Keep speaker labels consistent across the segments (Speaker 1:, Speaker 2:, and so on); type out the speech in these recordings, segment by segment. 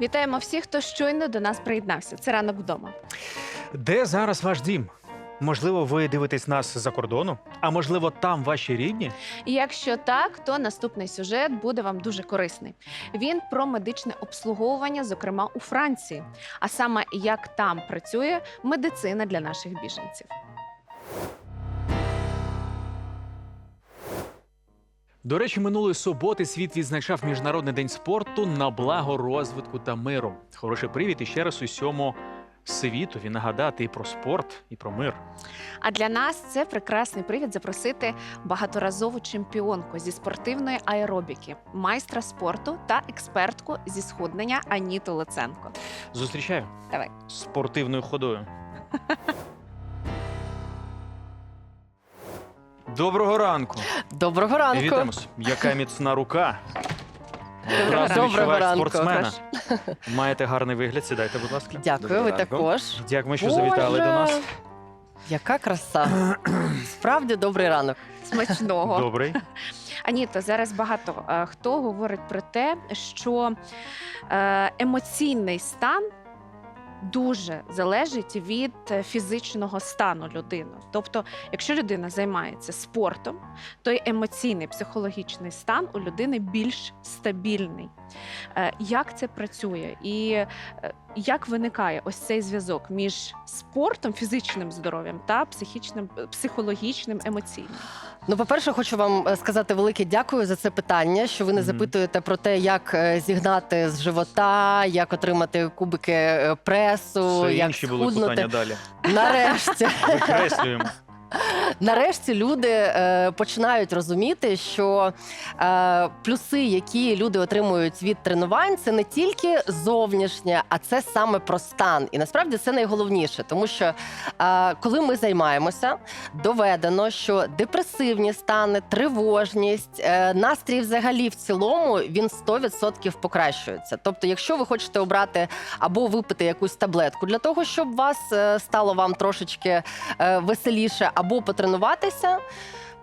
Speaker 1: Вітаємо всіх, хто щойно до нас приєднався. Це ранок вдома.
Speaker 2: Де зараз ваш дім? Можливо, ви дивитесь нас за кордону, а можливо, там ваші рідні?
Speaker 1: І якщо так, то наступний сюжет буде вам дуже корисний. Він про медичне обслуговування, зокрема у Франції, а саме як там працює медицина для наших біженців.
Speaker 2: До речі, минулої суботи світ відзначав Міжнародний день спорту на благо розвитку та миру. Хороший привід і ще раз усьому світові нагадати і про спорт, і про мир.
Speaker 1: А для нас це прекрасний привід запросити багаторазову чемпіонку зі спортивної аеробіки, майстра спорту та експертку зі схуднення Аніту Луценко.
Speaker 2: Зустрічаю
Speaker 1: Давай.
Speaker 2: спортивною ходою. Доброго ранку.
Speaker 3: Доброго ранку.
Speaker 2: Вітаємось. Яка міцна рука.
Speaker 3: Доброго
Speaker 2: Одразу
Speaker 3: ранку.
Speaker 2: відчуваєш
Speaker 3: Доброго
Speaker 2: спортсмена. Маєте гарний вигляд. Сідайте, будь ласка.
Speaker 3: Дякую,
Speaker 2: Доброго
Speaker 3: ви
Speaker 2: ранку.
Speaker 3: також.
Speaker 2: Дякуємо, що
Speaker 3: Боже,
Speaker 2: завітали до нас.
Speaker 3: Яка краса. Справді добрий ранок.
Speaker 1: Смачного.
Speaker 2: Добрий.
Speaker 1: Аніто, зараз багато е, хто говорить про те, що е, емоційний стан дуже залежить від е, фізичного стану людини. Тобто, якщо людина займається спортом, то й емоційний психологічний стан у людини більш стабільний. Е, Як це працює? І е, як виникає ось цей зв'язок між спортом, фізичним здоров'ям та психічним, психологічним, емоційним?
Speaker 3: Ну, по-перше, хочу вам е, сказати велике дякую за це питання, що ви не
Speaker 2: Мгм.
Speaker 3: запитуєте про те, як е, зігнати з живота, як отримати кубики е, пресу,
Speaker 2: Все
Speaker 3: як
Speaker 2: інші були питання далі.
Speaker 3: Нарешті.
Speaker 2: Викреслюємо.
Speaker 3: Нарешті люди е, починають розуміти, що е, плюси, які люди отримують від тренувань, це не тільки зовнішнє, а це саме про стан. І насправді це найголовніше, тому що е, коли ми займаємося, доведено, що депресивні стани, тривожність, е, настрій взагалі в цілому він 100% покращується. Тобто, якщо ви хочете обрати або випити якусь таблетку для того, щоб вас е, стало вам трошечки е, веселіше, або потренуватися,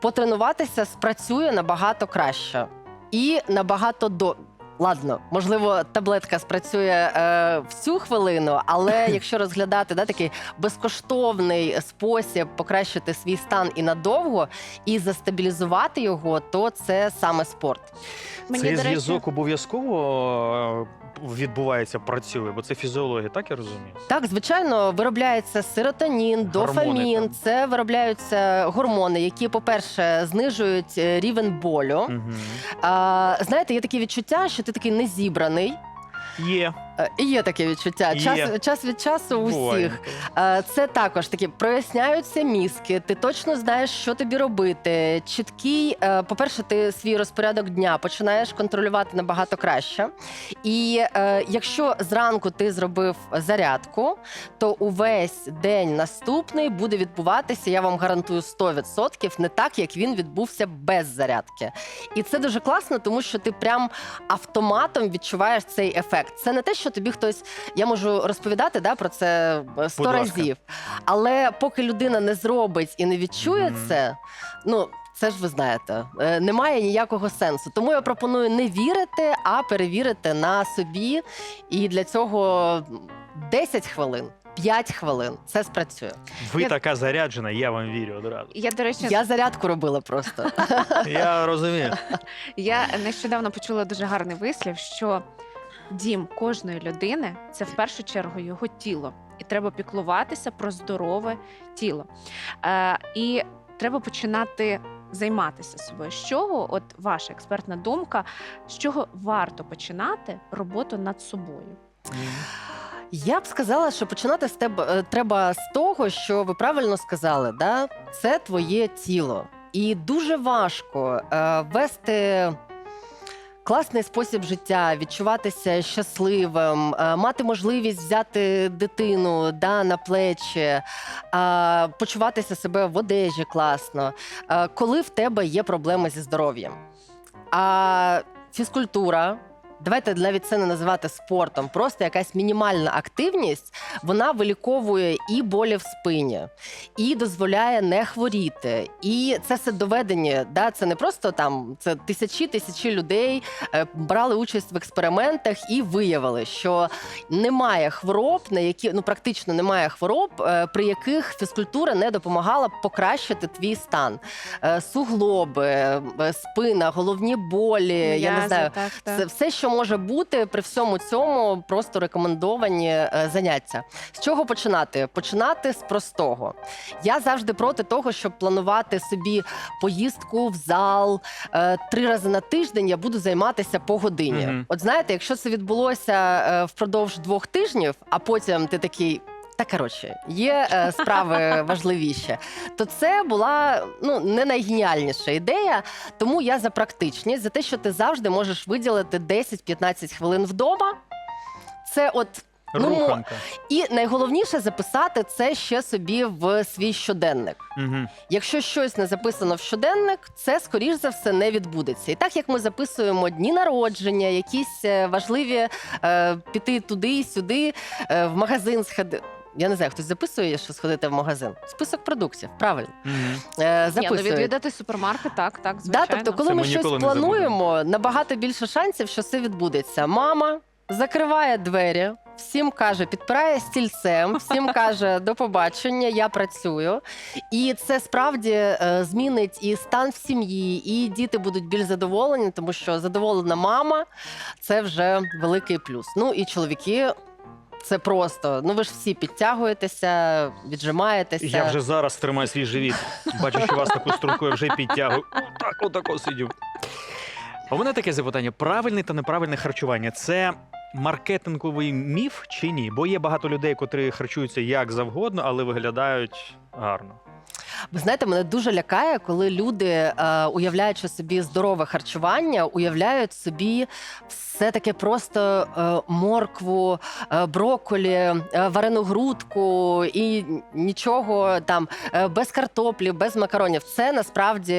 Speaker 3: потренуватися спрацює набагато краще і набагато до. Ладно, можливо, таблетка спрацює е, в цю хвилину, але якщо розглядати да, такий безкоштовний спосіб покращити свій стан і надовго, і застабілізувати його, то це саме спорт.
Speaker 1: Мені,
Speaker 2: Цей
Speaker 1: до речі-
Speaker 2: зв'язок обов'язково е, відбувається, працює, бо це фізіологія, так я розумію?
Speaker 3: Так, звичайно, виробляється серотонін, дофамін.
Speaker 2: там.
Speaker 3: Це виробляються гормони, які, по-перше, знижують е, рівень болю.
Speaker 2: Угу.
Speaker 3: А, знаєте, є таке відчуття, що ти такий незібраний.
Speaker 2: Є.
Speaker 3: Е, є таке відчуття.
Speaker 2: Є.
Speaker 3: Час, час від часу у
Speaker 2: Буває.
Speaker 3: всіх. Е, Це також такі проясняються мізки. Ти точно знаєш, що тобі робити. Чіткий, е, по-перше, ти свій розпорядок дня починаєш контролювати набагато краще. І е, якщо зранку ти зробив зарядку, то увесь день наступний буде відбуватися, я вам гарантую 100%, не так, як він відбувся без зарядки. І це дуже класно, тому що ти прям автоматом відчуваєш цей ефект. Це не те, що тобі хтось. Я можу розповідати да, про це е, сто разів. Але поки людина не зробить і не відчує
Speaker 2: Мгм.
Speaker 3: це, ну. Це ж ви знаєте, е, немає ніякого сенсу. Тому я пропоную не вірити, а перевірити на собі. І для цього 10 хвилин, 5 хвилин це спрацює.
Speaker 2: Ви
Speaker 1: Я-
Speaker 2: така заряджена, я вам вірю одразу.
Speaker 1: Я, до речі,
Speaker 3: Я зарядку робила просто.
Speaker 2: Я розумію.
Speaker 1: Я нещодавно почула дуже гарний вислів, що дім кожної людини це в першу чергу його тіло, і треба піклуватися про здорове тіло. Е, і треба починати займатися собою. З чого, от ваша експертна думка, з чого варто починати роботу над собою?
Speaker 3: Я б сказала, що починати з тебе треба з того, що ви правильно сказали, да? це твоє тіло. І дуже важко е, вести класний спосіб життя, відчуватися щасливим, е, мати можливість взяти дитину да, на плечі, почуватися себе в одежі класно, е, коли в тебе є проблеми зі здоров'ям. А фізкультура давайте навіть це не називати спортом, просто якась мінімальна активність, вона виліковує і болі в спині, і дозволяє не хворіти. І це все доведені. Да? Це не просто там це тисячі тисячі людей е, брали участь в експериментах і виявили, що немає хвороб, на які ну практично немає хвороб, е, при яких фізкультура не допомагала покращити твій стан. Е, Суглоби, спина, головні болі. я не знаю.
Speaker 1: так, так.
Speaker 3: Це все, що може бути при всьому цьому, просто рекомендовані е, заняття. З чого починати? Починати з простого. Я завжди проти того, щоб планувати собі поїздку в зал е, три рази на тиждень. Я буду займатися по годині.
Speaker 2: Мгм.
Speaker 3: От знаєте, якщо це відбулося е, впродовж двох тижнів, а потім ти такий. Та коротше, є е, справи важливіші, то це була ну не найгеніальніша ідея. Тому я за практичність, за те, що ти завжди можеш виділити 10-15 хвилин вдома. Це от Ну,
Speaker 2: Руханка.
Speaker 3: і найголовніше записати це ще собі в свій щоденник.
Speaker 2: Угу.
Speaker 3: Якщо щось не записано в щоденник, це скоріш за все не відбудеться. І так як ми записуємо дні народження, якісь е, важливі е, піти туди, сюди, е, в магазин сходити. Я не знаю, хтось записує, що сходити в магазин. Список продуктів, правильно. Е,
Speaker 1: Ні, ну
Speaker 3: записують.
Speaker 1: відвідати супермаркет, так, так,
Speaker 3: Да,
Speaker 1: звичайно.
Speaker 3: тобто, коли
Speaker 2: Це
Speaker 3: ми
Speaker 2: ми
Speaker 3: щось
Speaker 2: ніколи не
Speaker 3: плануємо, набагато більше шансів, що це відбудеться. Мама закриває двері, всім каже, підпирає стільцем, всім каже до побачення, я працюю. І це справді е, змінить і стан в сім'ї, і діти будуть більш задоволені, тому що задоволена мама це вже великий плюс. Ну і чоловіки. Це просто. Ну ви ж всі підтягуєтеся, віджимаєтеся.
Speaker 2: Я вже зараз тримаю свій живіт. Бачу, що вас таку струку я вже підтягую. Отак, отако сидів. А у мене таке запитання: правильне та неправильне харчування це маркетинговий міф чи ні? Бо є багато людей, котрі харчуються як завгодно, але виглядають гарно.
Speaker 3: Ви знаєте, мене дуже лякає, коли люди, е, уявляючи собі здорове харчування, уявляють собі все таке просто е, моркву, е, брокколі, варену грудку і нічого там без картоплі, без макаронів. Це насправді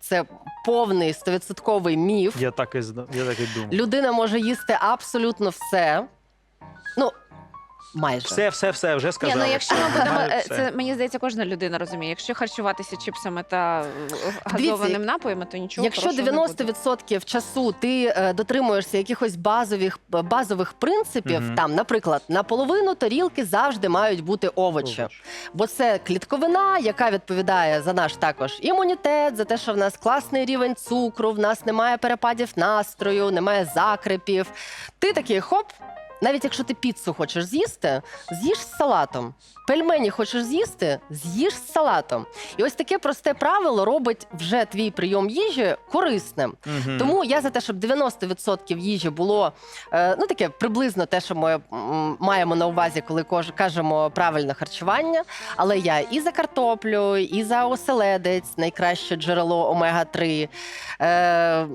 Speaker 3: це повний стовідсотковий міф.
Speaker 2: Я так і я так і думаю.
Speaker 3: Людина може їсти абсолютно все. Ну, майже.
Speaker 2: Все, все, все, вже
Speaker 1: Ні,
Speaker 2: сказали.
Speaker 1: ну якщо ми будемо, е,
Speaker 2: все.
Speaker 1: це мені здається, кожна людина розуміє. Якщо харчуватися чіпсами та е, газованим напоями, то нічого
Speaker 3: Якщо
Speaker 1: хорошого не буде.
Speaker 3: 90% часу ти е, дотримуєшся якихось базових базових принципів,
Speaker 2: Мгм.
Speaker 3: там, наприклад, на половину тарілки завжди мають бути овочі,
Speaker 2: Овоч.
Speaker 3: бо це клітковина, яка відповідає за наш також імунітет, за те, що в нас класний рівень цукру, в нас немає перепадів настрою, немає закрепів. Ти такий хоп. Навіть якщо ти піцу хочеш з'їсти, з'їж з салатом. Пельмені хочеш з'їсти, з'їж з салатом. І ось таке просте правило робить вже твій прийом їжі корисним.
Speaker 2: Мгм.
Speaker 3: Тому я за те, щоб 90% їжі було е, ну таке приблизно те, що ми м, маємо на увазі, коли кож- кажемо правильне харчування. Але я і за картоплю, і за оселедець, найкраще джерело омега 3 Е,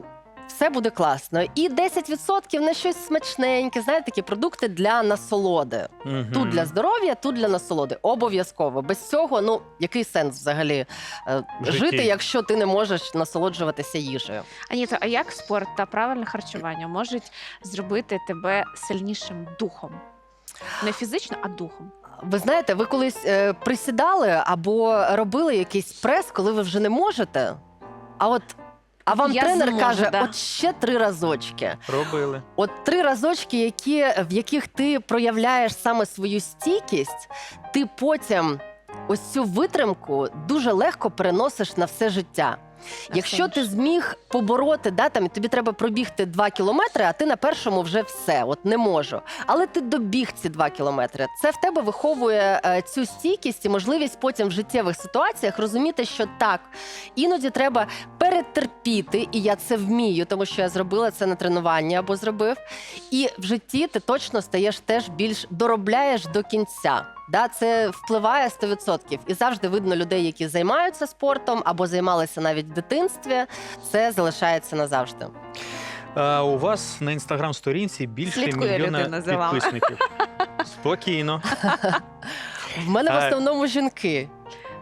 Speaker 3: все буде класно. І 10% на щось смачненьке, знаєте, такі продукти для насолоди.
Speaker 2: Мгм.
Speaker 3: Тут для здоров'я, тут для насолоди. Обов'язково. Без цього, ну який сенс взагалі е,
Speaker 2: житті.
Speaker 3: жити, якщо ти не можеш насолоджуватися їжею?
Speaker 1: Аніта, а як спорт та правильне харчування можуть зробити тебе сильнішим духом? Не фізично, а духом.
Speaker 3: Ви знаєте, ви колись е, присідали або робили якийсь прес, коли ви вже не можете. А от а вам
Speaker 1: Я
Speaker 3: тренер
Speaker 1: зможу,
Speaker 3: каже,
Speaker 1: да.
Speaker 3: от ще три разочки.
Speaker 2: Робили.
Speaker 3: От три разочки, які, в яких ти проявляєш саме свою стійкість, ти потім ось цю витримку дуже легко переносиш на все життя. Якщо ти зміг побороти, да, там, тобі треба пробігти 2 кілометри, а ти на першому вже все, от не можу. Але ти добіг ці 2 кілометри. Це в тебе виховує е, цю стійкість і можливість потім в життєвих ситуаціях розуміти, що так, іноді треба перетерпіти, і я це вмію, тому що я зробила це на тренуванні або зробив. І в житті ти точно стаєш теж більш доробляєш до кінця. Да, це впливає 100%. І завжди видно людей, які займаються спортом або займалися навіть в дитинстві. Це залишається назавжди.
Speaker 2: А, у вас на інстаграм-сторінці більше
Speaker 1: Слідкує людина
Speaker 2: мільйона
Speaker 1: за вами.
Speaker 2: підписників. Спокійно.
Speaker 3: В мене в
Speaker 2: А-
Speaker 3: основному жінки.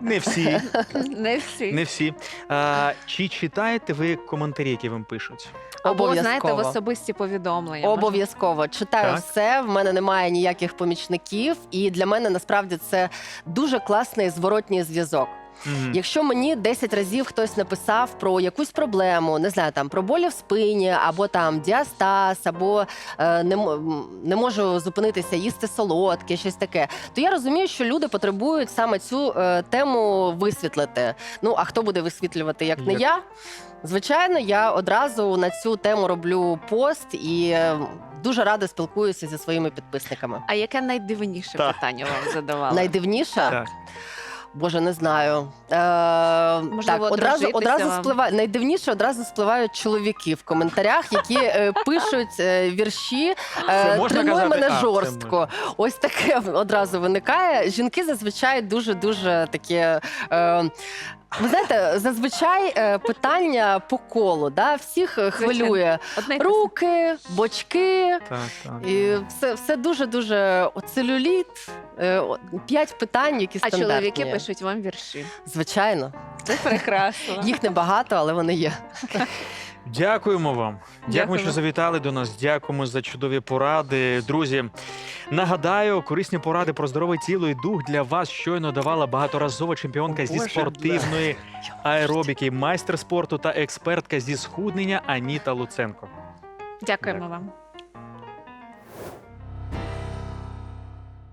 Speaker 2: Не всі.
Speaker 1: Не всі.
Speaker 2: Не всі. А, чи читаєте ви коментарі, які вам пишуть?
Speaker 1: Або знаєте, в
Speaker 3: Обов'язково.
Speaker 1: особисті повідомлення.
Speaker 3: Обов'язково читаю
Speaker 2: Так.
Speaker 3: все. В мене немає ніяких помічників, і для мене насправді це дуже класний зворотній зв'язок.
Speaker 2: Мгм.
Speaker 3: Якщо мені 10 разів хтось написав про якусь проблему, не знаю, там про болі в спині, або там діастаз, або е, не, м- м, не можу зупинитися, їсти солодке, щось таке, то я розумію, що люди потребують саме цю е, тему висвітлити. Ну а хто буде висвітлювати, як не
Speaker 2: Як?
Speaker 3: я? Звичайно, я одразу на цю тему роблю пост і е, дуже рада спілкуюся зі своїми підписниками.
Speaker 1: А яке найдивніше
Speaker 2: Так.
Speaker 1: питання вам задавали?
Speaker 3: Найдивніше?
Speaker 2: Так.
Speaker 3: Боже, не знаю. Е,
Speaker 1: Можливо,
Speaker 3: так, одразу, одразу
Speaker 1: вам?
Speaker 3: спливає. Найдивніше одразу спливають чоловіки в коментарях, які е, пишуть е, вірші. Е,
Speaker 2: можна казати?
Speaker 3: мене
Speaker 2: А, це
Speaker 3: жорстко. Ось таке одразу виникає. Жінки зазвичай дуже дуже такі. Е, ви знаєте, зазвичай е, питання по колу, да? всіх е, хвилює
Speaker 1: Одне й те саме.
Speaker 3: руки, бочки.
Speaker 2: Так, так.
Speaker 3: І все, все дуже дуже целюліт. Е, о, П'ять питань, які
Speaker 1: А
Speaker 3: стандартні.
Speaker 1: чоловіки пишуть вам вірші.
Speaker 3: Звичайно,
Speaker 1: Це прекрасно.
Speaker 3: їх небагато, але вони є.
Speaker 2: Дякуємо вам. Дякуємо, що завітали до нас. Дякуємо за чудові поради. Друзі, нагадаю, корисні поради про здорове тіло і дух для вас щойно давала багаторазова чемпіонка
Speaker 3: О,
Speaker 2: зі спортивної аеробіки, майстер спорту та експертка зі схуднення Аніта Луценко.
Speaker 1: Дякуємо
Speaker 2: Дякую.
Speaker 1: вам.